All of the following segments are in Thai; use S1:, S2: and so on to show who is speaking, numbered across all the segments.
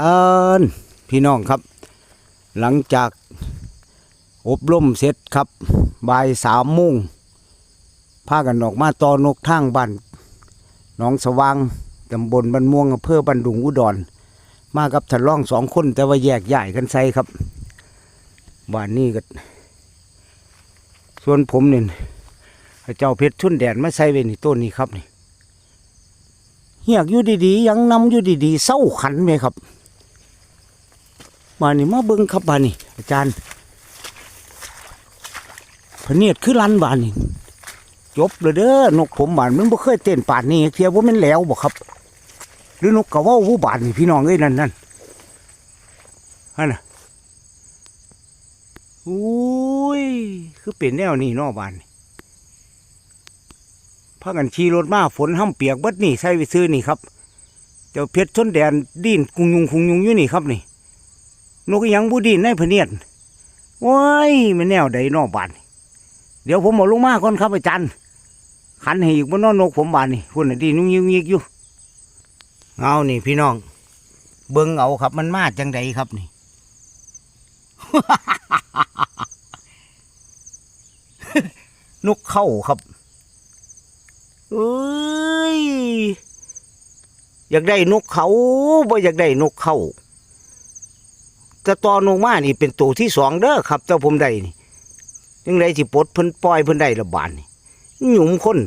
S1: อันพี่น้องครับ หลังจากอบรมเสร็จครับบ่ายสามโมงพากันออกมาตอนกทางบ้านหนองสว่างตำบลบันม่วงอำเภอบันดุงอุดร มากับทะล่องสองคนแต่ว่าแยกย้ายกันใส่ครับบ้านนี้ก็ส่วนผมเนี่ยเจ้าเพชรชุนแดนมาใส่ไว้นี่ต้นนี้ครับนี่เหียกอยู่ดีๆยังนำอยู่ดีๆเศร้าขันไหมครับ มานี่มาเบิ่งครับบานนี่อาจารย์พเนียดคือลันบานนี่จบเลยเด้อนกผมบานมันบ่เคยเต้นป่านนี้เทียบว่ามันแล้วบ่ครับ หรือนกกระว่าผู้บานนี่พี่น้องเอ้ยนั่นนั่นฮั่นน่ะอุ้ยคือเป็นแนวนี้นอกบานนี่พากันขี่รถมาฝนห้ำเปียกเบิดนี่ใส่ไปซื้อนี่ครับเจ้าเพชรชนแดนดินกุงยุงคุงยุงอยู่นี่ครับนี่ นกยังบูดินในพเนียดว้ายมันแนวใดนอกบานเดี๋ยวผมเอาลงมาก่อนครับอาจารย์ขันให้อีกบนนอนนกผมบานนี่พุ่นน่ะดินยุ่งยิงยิกอยู่เอานี่พี่น้อง เบิ่งเอาครับมันมาจังใดครับนี่นกเข้าครับเอ้ยอยากได้นกเขาบ่อยากได้นกเข้า จะตอนลงมานี่เป็นตัวที่สองเด้อครับเจ้าผมได้นี่ยังไดสิปลดเพิ่นปล่อยเพิ่นได้ละบานนี่หยุ่มคน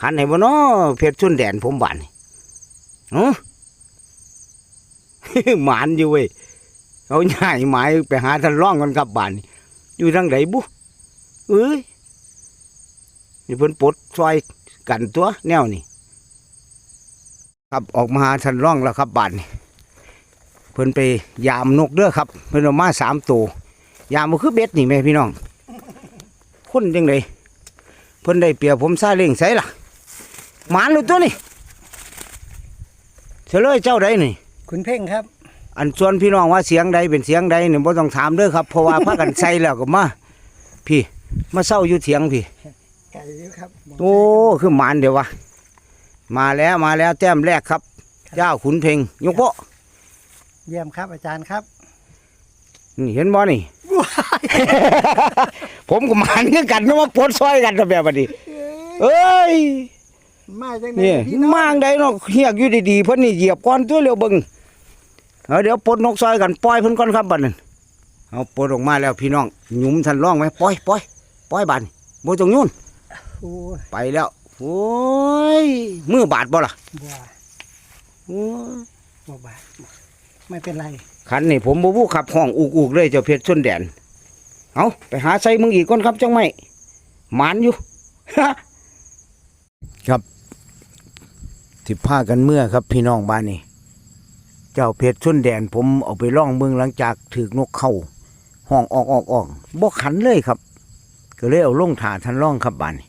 S1: ขันให้บ่น้อเพชรชนแดนผมบานนี่เนาะหมานอยู่เว้ยเอาใหญ่หมายไปหาท่านร่องกันกับบานนี่อยู่ทางไหนบุเอ้ยนี่เพิ่นปลดซอยกันตัวแนวนี่ครับออกมาท่านร่องแล้วครับบานนี่ พิ่นไปยามนกเด้อครับ เพิ่นเอามาสามตัวยามมันคือเบ็ดนี่แม่พี่น้องคนจังไดเพิ่นได้เปรียบผมซาเล้งใส่ล่ะหมานเลยตัวนี่เฉลยเจ้าใดนี่
S2: คุณเพ่งครับ
S1: อันส่วนพี่น้องว่าเสียงใดเป็นเสียงใดนี่บ่ต้องถามเด้อครับเพราะว่าพากันใส่แล้วก็มาพี่มาเศร้าอยู่เถียงพี่
S2: ไก่เยอะครับ
S1: โอ้คือหมานเดี๋ยววะมาแล้วมาแล้วแต้มแรกครับเจ้าขุนเพ่งยกโปะ
S2: เยี่ยมครับอาจารย์ครับ
S1: นี่เห็นบ่นี่ ผมก็หมานคือกันนะว่าปลดซอยกันแบบนี้เอ้ย
S2: มาจัง
S1: นี่
S2: พี่น้อง
S1: มางได้เนาะเฮียกอยู่ดีๆเพิ่นนี่เหยียบก้อนตัวเร็วเบิ่งเอาเดี๋ยวปลดนกซอยกันปล่อยเพิ่นก่อนครับบัดนั้นเอาปลดออกมาแล้วพี่น้องหยุมทันร่องไหมปล่อยปล่อยปล่อยบัดนี้บ่ต้องยุ่น
S2: โอ้ย
S1: ไปแล้วโอ้ยมือบาดบ่ล่ะ
S2: บัว
S1: โอ้ย
S2: บัวบาท ไม่เป็นไร
S1: คันนี่ผมบ่วู้ขับห้องอุกๆเลยเจ้าเพชรชนแดนเอาไปหาใส่มึงอีกก่อนครับจังไม่หมานอยู่ ครับที่พากันเมื่อครับ พี่น้องบ้านนี่เจ้าเพชรชนแดน ผมเอาไปล่องเมืองหลังจากถือนกเข้าห้องออกออกออกบ่ขันเลยครับ ก็เลยเอาลงถาท่านล่องครับบ้านนี่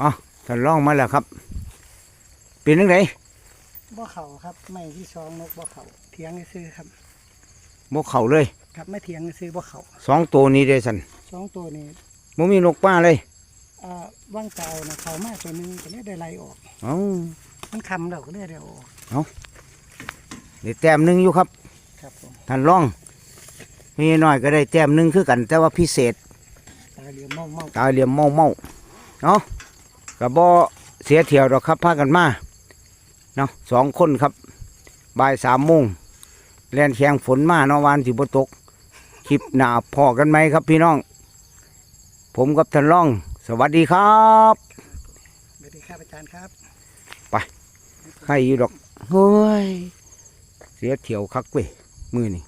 S1: อ๋อท่านล่องมาแล้วครับ เป็นยังไง
S2: บ่เข่าครับ ไม่ที่ซองนกบ่เข่าเถียงซื้อครับ
S1: บ่เข้าเลย
S2: ครับไม่เถียงซื้อบ่เข่า
S1: สองตัวนี้เด้สัน
S2: สองตัวนี้
S1: บ่มีนกป้าเลย
S2: อ่าว่างเก่านะเขามาตัวหนึงก็เลยได้ไล่ออก
S1: เอ้า
S2: มันคำแล้วก็เลยได้เอาออก
S1: ได้แต้มหนึ่งอยู่ครับ
S2: ครับผม
S1: ท่านล่องมีน้อยก็ได้แต้มหนึ่งคือกัน แต่ว่าพิเศษ
S2: ตาเหลือมเมาเมา
S1: ตาเหลี่ยมเมาเมาเนาะกับบ่เสียเที่ยวดอกครับพากันมา เนาะสองคนครับบ่ายสามโมงแล่นแข่งฝนมาเนาะวานสิบ่ตก คลิปหน้าพอกันไหมครับพี่น้อง ผมกับท่านล่อง สวัสดีครับ
S2: สวัสดีครับอาจารย์ครับ
S1: ใครอยู่ดอกเฮ้ยเสียเที่ยวคักเว้ยมือนี่